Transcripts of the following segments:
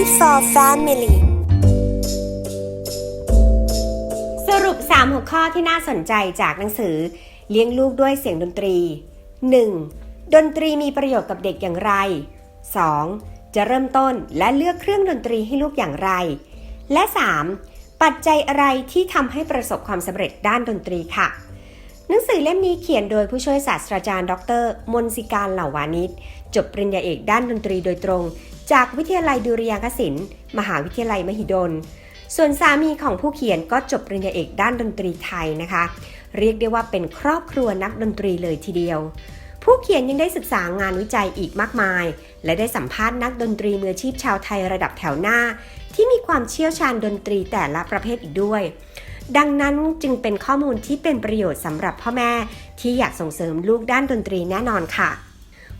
Read for Family สรุป 3 หัวข้อที่น่าสนใจจากหนังสือ เลี้ยงลูกด้วยเสียงดนตรี 1. ดนตรีมีประโยชน์กับเด็กอย่างไร 2. จะเริ่มต้นและเลือกเครื่องดนตรีให้ลูกอย่างไร และ 3. ปัจจัยอะไรที่ทำให้ประสบความสำเร็จด้านดนตรีค่ะหนังสือเล่มนี้เขียนโดยผู้ช่วยศาสตราจารย์ ดร มนสิการเหล่าวานิชจบปริญญาเอกด้านดนตรีโดยตรง จากวิทยาลัยดุริยางคศิลป์มหาวิทยาลัยมหิดล ส่วนสามีของผู้เขียนก็จบปริญญาเอกด้านดนตรีไทยนะคะ เรียกได้ว่าเป็นครอบครัวนักดนตรีเลยทีเดียว ผู้เขียนยังได้ศึกษางานวิจัยอีกมากมาย และได้สัมภาษณ์นักดนตรีมืออาชีพชาวไทยระดับแถวหน้า ที่มีความเชี่ยวชาญดนตรีแต่ละประเภทอีกด้วยดังนั้นจึงเป็นข้อมูลที่เป็นประโยชน์สำหรับพ่อแม่ ที่อยากส่งเสริมลูกด้านดนตรีแน่นอนค่ะ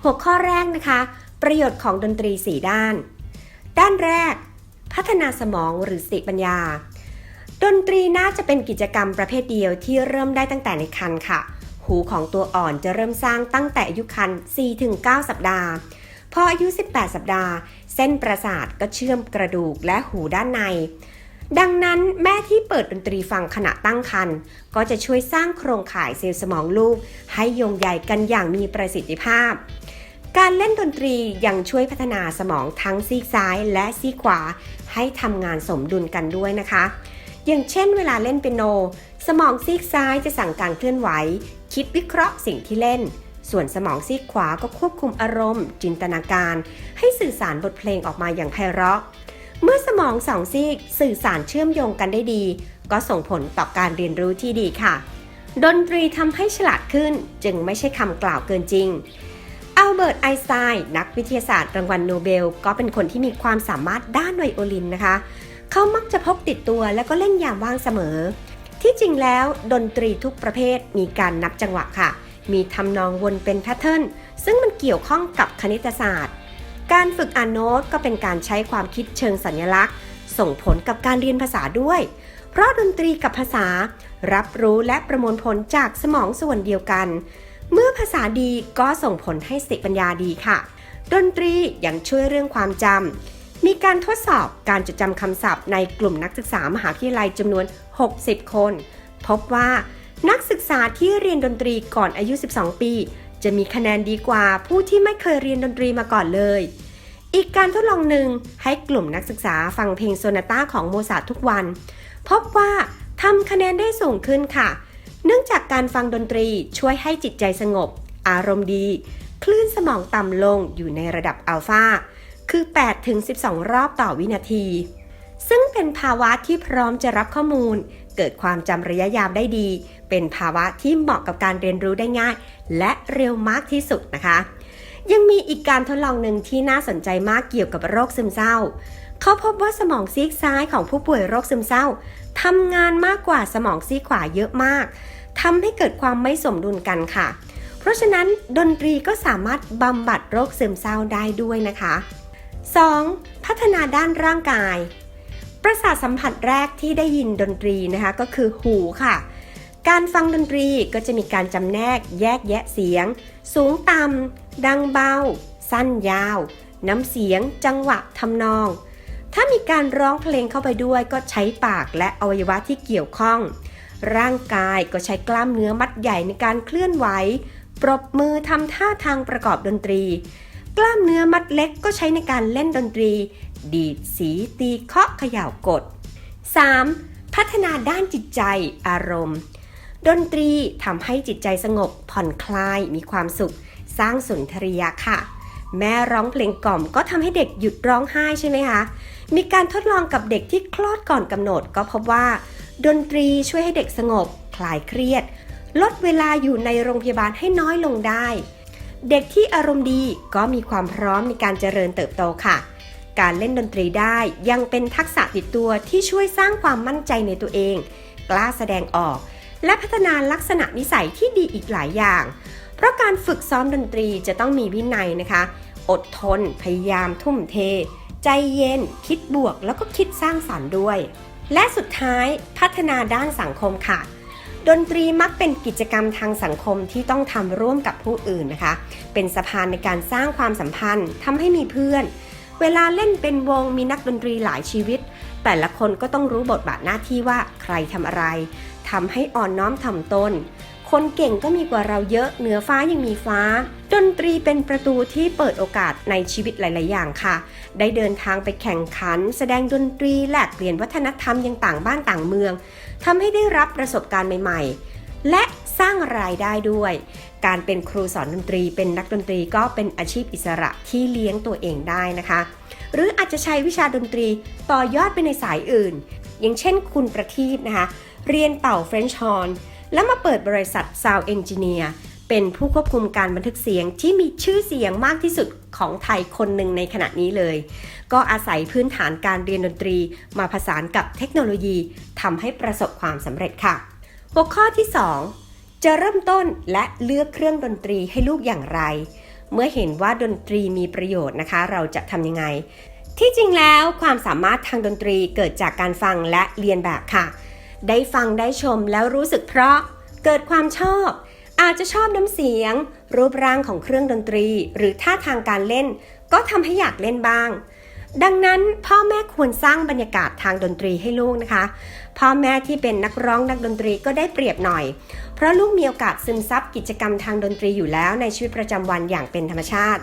หัวข้อแรกนะคะ ประโยชน์ของดนตรี 4 ด้าน ด้านแรก พัฒนาสมองหรือสติปัญญา ดนตรีน่าจะเป็นกิจกรรมประเภทเดียวที่เริ่มได้ตั้งแต่ในครรภ์ค่ะ หูของตัวอ่อนจะเริ่มสร้างตั้งแต่อายุครรภ์4-9 สัปดาห์ พออายุ 18 สัปดาห์ เส้นประสาทก็เชื่อมกระดูกและหูด้านในดังนั้นแม่ที่เปิดดนตรีฟังขณะตั้งครรภ์ก็จะช่วยสร้างโครงข่ายเซลล์สมองลูก ให้โยงใหญ่กันอย่างมีประสิทธิภาพ การเล่นดนตรียังช่วยพัฒนาสมองทั้งซีกซ้ายและซีกขวา ให้ทำงานสมดุลกันด้วยนะคะ อย่างเช่นเวลาเล่นเปียโน สมองซีกซ้ายจะสั่งการเคลื่อนไหว คิดวิเคราะห์สิ่งที่เล่น ส่วนสมองซีกขวาก็ควบคุมอารมณ์ จินตนาการ ให้สื่อสารบทเพลงออกมาอย่างไพเราะ เมื่อสมองสองซีกสื่อสารเชื่อมโยงกันได้ดี ก็ส่งผลต่อการเรียนรู้ที่ดีค่ะ ดนตรีทำให้ฉลาดขึ้นจึงไม่ใช่คำกล่าวเกินจริง อัลเบิร์ตไอน์สไตน์นักวิทยาศาสตร์รางวัลโนเบล ก็เป็นคนที่มีความสามารถด้านไวโอลินนะคะ เขามักจะพกติดตัวแล้วก็เล่นยามว่างเสมอ ที่จริงแล้วดนตรีทุกประเภทมีการนับจังหวะค่ะ มีทำนองวนเป็นแพทเทิร์นซึ่งมันเกี่ยวข้องกับคณิตศาสตร์ การฝึกอ่านโน้ตก็เป็นการใช้ความคิดเชิงสัญลักษณ์ ส่งผลกับการเรียนภาษาด้วย เพราะดนตรีกับภาษา รับรู้และประมวลผลจากสมองส่วนเดียวกัน เมื่อภาษาดีก็ส่งผลให้สติปัญญาดีค่ะ ดนตรียังช่วยเรื่องความจำ มีการทดสอบการจดจำคำศัพท์ในกลุ่มนักศึกษามหาวิทยาลัยจำนวน 60 คน พบว่านักศึกษาที่เรียนดนตรีก่อนอายุ 12 ปี จะมีคะแนนดีกว่าผู้ที่ไม่เคยเรียนดนตรีมาก่อนเลย อีกการทดลองหนึ่งให้กลุ่มนักศึกษาฟังเพลงโซนาต้าของโมซาร์ททุกวัน พบว่าทำคะแนนได้สูงขึ้นค่ะ เนื่องจากการฟังดนตรีช่วยให้จิตใจสงบ อารมณ์ดี คลื่นสมองต่ำลงอยู่ในระดับอัลฟาคือ8-12 รอบต่อวินาที ซึ่งเป็นภาวะที่พร้อมจะรับข้อมูล เกิดความจำระยะยาวได้ดี เป็นภาวะที่เหมาะกับการเรียนรู้ได้ง่าย และเร็วมากที่สุดนะคะ ยังมีอีกการทดลองหนึ่งที่น่าสนใจมากเกี่ยวกับโรคซึมเศร้า เขาพบว่าสมองซีกซ้ายของผู้ป่วยโรคซึมเศร้า ทำงานมากกว่าสมองซีขวาเยอะมากทำให้เกิดความไม่สมดุลกันค่ะ เพราะฉะนั้นดนตรีก็สามารถบำบัดโรคซึมเศร้าได้ด้วยนะคะ 2. พัฒนาด้านร่างกาย ประสาทสัมผัสแรกที่ได้ยินดนตรีนะคะก็คือหูค่ะ การฟังดนตรีก็จะมีการจำแนกแยกแยะเสียง สูงต่ำดังเบา สั้นยาว น้ำเสียง จังหวะทำนอง ถ้ามีการร้องเพลงเข้าไปด้วยก็ใช้ปากและอวัยวะที่เกี่ยวข้อง ร่างกายก็ใช้กล้ามเนื้อมัดใหญ่ในการเคลื่อนไหว ปรบมือทำท่าทางประกอบดนตรี กล้ามเนื้อมัดเล็กก็ใช้ในการเล่นดนตรี ดีดสีตีเคาะเขย่ากด 3. พัฒนาด้านจิตใจอารมณ์ ดนตรีทำให้จิตใจสงบ ผ่อนคลายมีความสุข สร้างสุนทรียะค่ะ แม่ร้องเพลงกล่อมก็ทำให้เด็กหยุดร้องไห้ใช่ไหมคะ มีการทดลองกับเด็กที่คลอดก่อนกำหนด ก็พบว่า ดนตรีช่วยให้เด็กสงบ คลายเครียด ลดเวลาอยู่ในโรงพยาบาลให้น้อยลงได้ เด็กที่อารมณ์ดีก็มีความพร้อมในการเจริญเติบโตค่ะ การเล่นดนตรีได้ยังเป็นทักษะติดตัวที่ช่วยสร้างความมั่นใจในตัวเอง กล้าแสดงออก และพัฒนาลักษณะนิสัยที่ดีอีกหลายอย่าง เพราะการฝึกซ้อมดนตรีจะต้องมีวินัยนะคะ อดทน พยายามทุ่มเท ใจเย็น คิดบวกแล้วก็คิดสร้างสรรค์ด้วย และสุดท้ายพัฒนาด้านสังคมค่ะ ดนตรีมักเป็นกิจกรรมทางสังคมที่ต้องทำร่วมกับผู้อื่นนะคะ เป็นสะพานในการสร้างความสัมพันธ์ทำให้มีเพื่อน เวลาเล่นเป็นวงมีนักดนตรีหลายชีวิต แต่ละคนก็ต้องรู้บทบาทหน้าที่ว่าใครทำอะไรทำให้อ่อนน้อมถ่อมตนคนเก่งก็มีกว่าเราเยอะเหนือฟ้ายังมีฟ้า ดนตรีเป็นประตูที่เปิดโอกาสในชีวิตหลาย ๆ อย่างค่ะ ได้เดินทางไปแข่งขัน แสดงดนตรีแลกเปลี่ยนวัฒนธรรมยังต่างบ้านต่างเมืองทำให้ได้รับประสบการณ์ใหม่ ๆ และสร้างรายได้ด้วย การเป็นครูสอนดนตรีเป็นนักดนตรีก็เป็นอาชีพอิสระที่เลี้ยงตัวเองได้นะคะ หรืออาจจะใช้วิชาดนตรีต่อยอดไปในสายอื่น อย่างเช่นคุณประทีปนะคะ เรียนเป่าเฟรนช์ฮอร์นแล้วมาเปิดบริษัท Sound Engineer เป็นผู้ควบคุมการบันทึกเสียงที่มีชื่อเสียงมากที่สุดของไทยคนหนึ่งในขณะนี้เลย ก็อาศัยพื้นฐานการเรียนดนตรีมาผสานกับเทคโนโลยีทำให้ประสบความสำเร็จค่ะ หัวข้อที่ 2 จะเริ่มต้นและเลือกเครื่องดนตรีให้ลูกอย่างไร เมื่อเห็นว่าดนตรีมีประโยชน์นะคะ เราจะทำยังไง ที่จริงแล้วความสามารถทางดนตรีเกิดจากการฟังและเรียนแบบค่ะ ได้ฟังได้ชมแล้วรู้สึกเพราะเกิดความชอบ อาจจะชอบน้ำเสียง รูปร่างของเครื่องดนตรี หรือท่าทางการเล่น ก็ทำให้อยากเล่นบ้าง ดังนั้นพ่อแม่ควรสร้างบรรยากาศทางดนตรีให้ลูกนะคะ พ่อแม่ที่เป็นนักร้องนักดนตรีก็ได้เปรียบหน่อย เพราะลูกมีโอกาสซึมซับกิจกรรมทางดนตรีอยู่แล้วในชีวิตประจำวันอย่างเป็นธรรมชาติ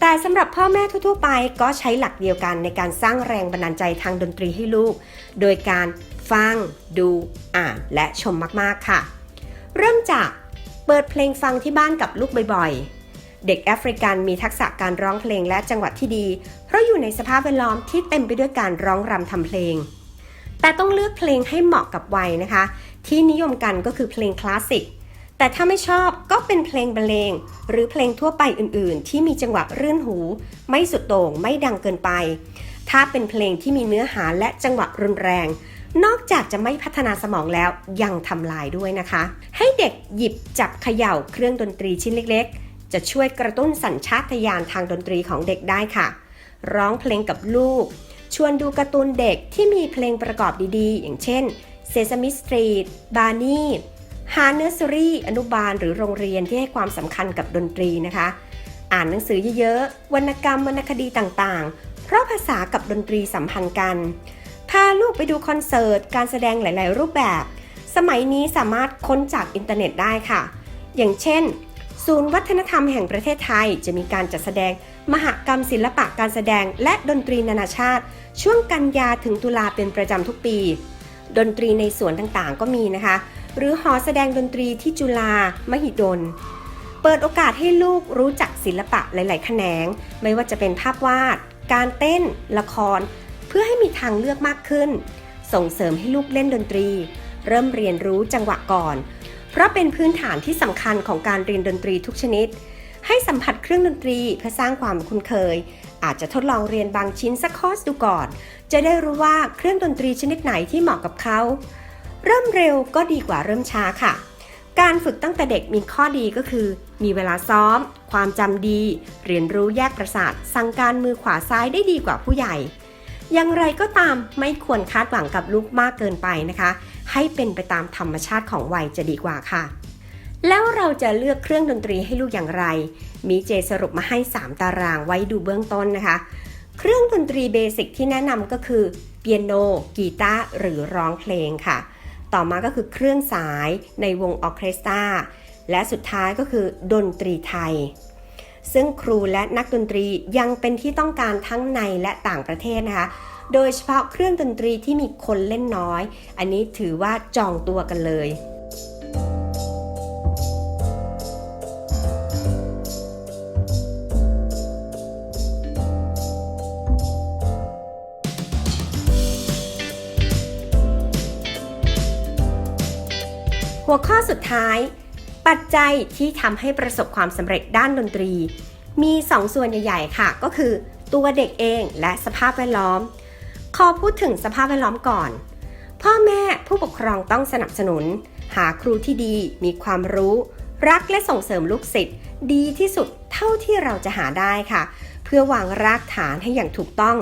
แต่สำหรับพ่อแม่ทั่วๆไปก็ใช้หลักเดียวกันในการสร้างแรงบันดาลใจทางดนตรีให้ลูก โดยการฟัง ดู อ่าน และชมมากๆค่ะ เริ่มจาก เปิดเพลงฟังที่บ้านกับลูกบ่อยๆ เด็กแอฟริกันมีทักษะการร้องเพลงและจังหวะที่ดี เพราะอยู่ในสภาพแวดล้อมที่เต็มไปด้วยการร้องรำทำเพลง แต่ต้องเลือกเพลงให้เหมาะกับวัยนะคะ ที่นิยมกันก็คือเพลงคลาสสิก แต่ถ้าไม่ชอบก็เป็นเพลงบรรเลง หรือเพลงทั่วไปอื่นๆ ที่มีจังหวะรื่นหู ไม่สุดโต่งไม่ดังเกินไป ถ้าเป็นเพลงที่มีเนื้อหาและจังหวะรุนแรง นอกจากจะไม่พัฒนาสมองแล้วยังทำลายด้วยนะคะ ให้เด็กหยิบจับเขย่าเครื่องดนตรีชิ้นเล็ก ๆ จะช่วยกระตุ้นสัญชาตญาณทางดนตรีของเด็กได้ค่ะ ร้องเพลงกับลูก ชวนดูการ์ตูนเด็กที่มีเพลงประกอบดีๆ อย่างเช่น Sesame Street Barney หาเนอร์สรี่อนุบาลหรือโรงเรียนที่ให้ความสำคัญกับดนตรีนะคะ อ่านหนังสือเยอะๆวรรณกรรมวรรณคดีต่างๆ เพราะภาษากับดนตรีสัมพันธ์กัน พาลูกไปดูคอนเสิร์ต การแสดงหลาย ๆ รูปแบบ สมัยนี้สามารถค้นจากอินเทอร์เน็ตได้ค่ะ อย่างเช่น ศูนย์วัฒนธรรมแห่งประเทศไทย จะมีการจัดแสดง มหกรรมศิลปะการแสดงและดนตรีนานาชาติ ช่วงกันยาถึงตุลาเป็นประจำทุกปี ดนตรีในสวนต่างๆ ก็มีนะคะ หรือหอแสดงดนตรีที่จุฬามหิดลเปิดโอกาสให้ลูกรู้จักศิลปะหลาย ๆ แขนง ไม่ว่าจะเป็นภาพวาด การเต้น ละคร เพื่อให้มีทางเลือกมากขึ้น ส่งเสริมให้ลูกเล่นดนตรี เริ่มเรียนรู้จังหวะก่อน เพราะเป็นพื้นฐานที่สำคัญของการเรียนดนตรีทุกชนิด ให้สัมผัสเครื่องดนตรีเพื่อสร้างความคุ้นเคย อาจจะทดลองเรียนบางชิ้นสักคอร์สดูก่อน จะได้รู้ว่าเครื่องดนตรีชนิดไหนที่เหมาะกับเขา เริ่มเร็วก็ดีกว่าเริ่มช้าค่ะการฝึกตั้งแต่เด็กมีข้อดีก็คือ มีเวลาซ้อม ความจำดี เรียนรู้แยกประสาท สั่งการมือขวาซ้ายได้ดีกว่าผู้ใหญ่ อย่างไรก็ตามไม่ควรคาดหวังกับลูกมากเกินไปนะคะ ให้เป็นไปตามธรรมชาติของวัยจะดีกว่าค่ะ แล้วเราจะเลือกเครื่องดนตรีให้ลูกอย่างไร มีเจสรุปมาให้ 3 ตารางไว้ดูเบื้องต้นนะคะ เครื่องดนตรีเบสิกที่แนะนำก็คือเปียโน กีตาร์หรือร้องเพลงค่ะ ต่อมาก็คือเครื่องสายในวงออเคสตราและสุดท้ายก็คือดนตรีไทย ซึ่งครูและนักดนตรียังเป็นที่ต้องการทั้งในและต่างประเทศนะคะ โดยเฉพาะเครื่องดนตรีที่มีคนเล่นน้อย อันนี้ถือว่าจองตัวกันเลยหัวข้อสุดท้าย ปัจจัยที่ทำให้ประสบความสำเร็จด้านดนตรี มี2ส่วนใหญ่ๆค่ะ ก็คือตัวเด็กเองและสภาพแวดล้อม ขอพูดถึงสภาพแวดล้อมก่อน พ่อแม่ผู้ปกครองต้องสนับสนุน หาครูที่ดี มีความรู้ รักและส่งเสริมลูกศิษย์ดีที่สุดเท่าที่เราจะหาได้ค่ะ เพื่อวางรากฐานให้อย่างถูกต้อง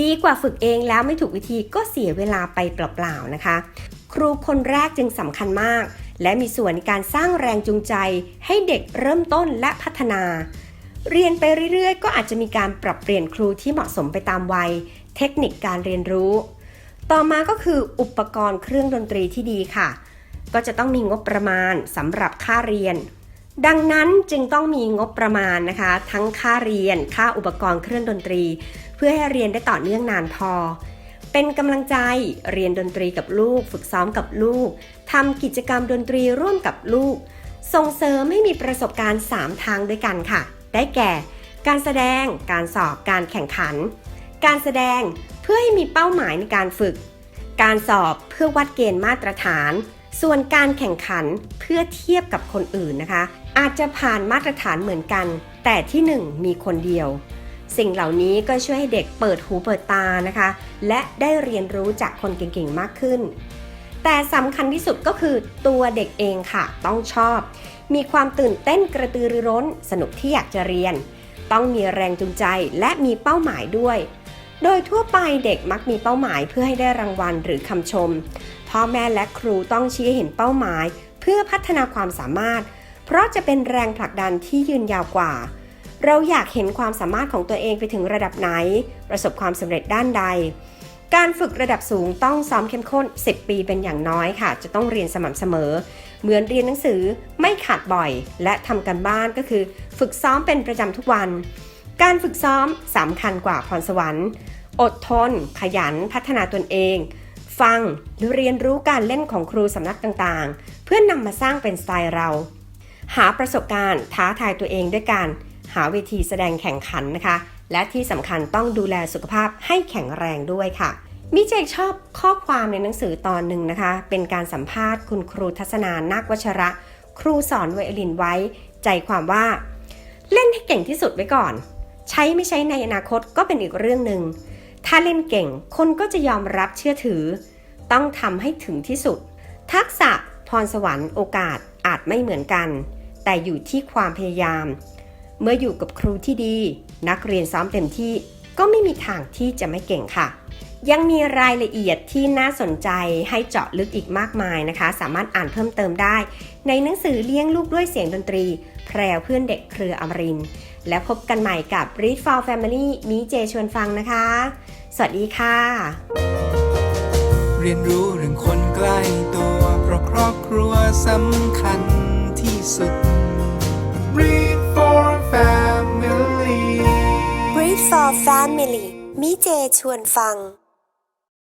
ดีกว่าฝึกเองแล้วไม่ถูกวิธีก็เสียเวลาไปเปล่าๆนะคะ ครูคนแรกจึงสำคัญมาก และมีส่วนในการสร้างแรงจูงใจ ให้เด็กเริ่มต้นและพัฒนา เรียนไปเรื่อยๆ ก็อาจจะมีการปรับเปลี่ยนครูที่เหมาะสมไปตามวัย เทคนิคการเรียนรู้ ต่อมาก็คืออุปกรณ์เครื่องดนตรีที่ดีค่ะ ก็จะต้องมีงบประมาณสำหรับค่าเรียนดังนั้นจึงต้องมีงบประมาณนะคะ ทั้งค่าเรียนค่าอุปกรณ์เครื่องดนตรี เพื่อให้เรียนได้ต่อเนื่องนานพอ เป็นกำลังใจเรียนดนตรีกับลูก ฝึกซ้อมกับลูก ทำกิจกรรมดนตรีร่วมกับลูก ส่งเสริมให้มีประสบการณ์ 3 ทางด้วยกันค่ะ ได้แก่ การแสดง การสอบ การแข่งขัน การแสดงเพื่อให้มีเป้าหมายในการฝึก การสอบเพื่อวัดเกณฑ์มาตรฐาน ส่วนการแข่งขันเพื่อเทียบกับคนอื่นนะคะ อาจจะผ่านมาตรฐานเหมือนกัน แต่ที่หนึ่งมีคนเดียวสิ่งเหล่านี้ก็ช่วยให้เด็กเปิดหูเปิดตานะคะ และได้เรียนรู้จากคนเก่งๆ มากขึ้น แต่สำคัญที่สุดก็คือตัวเด็กเองค่ะ ต้องชอบ มีความตื่นเต้นกระตือรือร้น สนุกที่อยากจะเรียน ต้องมีแรงจูงใจและมีเป้าหมายด้วย โดยทั่วไปเด็กมักมีเป้าหมายเพื่อให้ได้รางวัลหรือคำชม พ่อแม่และครูต้องชี้เห็นเป้าหมาย เพื่อพัฒนาความสามารถ เพราะจะเป็นแรงผลักดันที่ยืนยาวกว่า เราอยากเห็นความสามารถของตัวเองไปถึงระดับไหน ประสบความสำเร็จด้านใด การฝึกระดับสูงต้องซ้อมเข้มข้น 10 ปีเป็นอย่างน้อยค่ะ จะต้องเรียนสม่ำเสมอ เหมือนเรียนหนังสือไม่ขาดบ่อย และทำกันบ้านก็คือ ฝึกซ้อมเป็นประจำทุกวัน การฝึกซ้อมสำคัญกว่าพรสวรรค์ อดทน ขยันพัฒนาตนเอง ฟังหรือเรียนรู้การเล่นของครูสำนักต่างๆ เพื่อนนำมาสร้างเป็นสไตล์เรา หาประสบการณ์ท้าทายตัวเองด้วยการหาเวทีแสดงแข่งขันนะคะ และที่สำคัญต้องดูแลสุขภาพให้แข็งแรงด้วยค่ะ มิเจกชอบข้อความในหนังสือตอนหนึ่งนะคะ เป็นการสัมภาษณ์คุณครูทัศนานาควัชระ ครูสอนไวโอลินไว้ ใจความว่า เล่นให้เก่งที่สุดไว้ก่อน ใช้ไม่ใช้ในอนาคตก็เป็นอีกเรื่องหนึ่งถ้าเล่นเก่งคนก็จะยอมรับเชื่อถือ ต้องทำให้ถึงที่สุด ทักษะพรสวรรค์โอกาสอาจไม่เหมือนกัน แต่อยู่ที่ความพยายาม เมื่ออยู่กับครูที่ดี นักเรียนซ้อมเต็มที่ก็ไม่มีทางที่จะไม่เก่งค่ะ ยังมีรายละเอียดที่น่าสนใจให้เจาะลึกอีกมากมายนะคะ สามารถอ่านเพิ่มเติมได้ ในหนังสือเลี้ยงลูกด้วยเสียงดนตรี แพรวเพื่อนเด็กเครืออมริน และพบกันใหม่กับ Read for Family มีเจชวนฟังนะคะ สวัสดีค่ะ เรียนรู้เรื่องคนใกล้ตัวเพราะครอบครัวสำคัญที่สุด Family มิเจชวนฟัง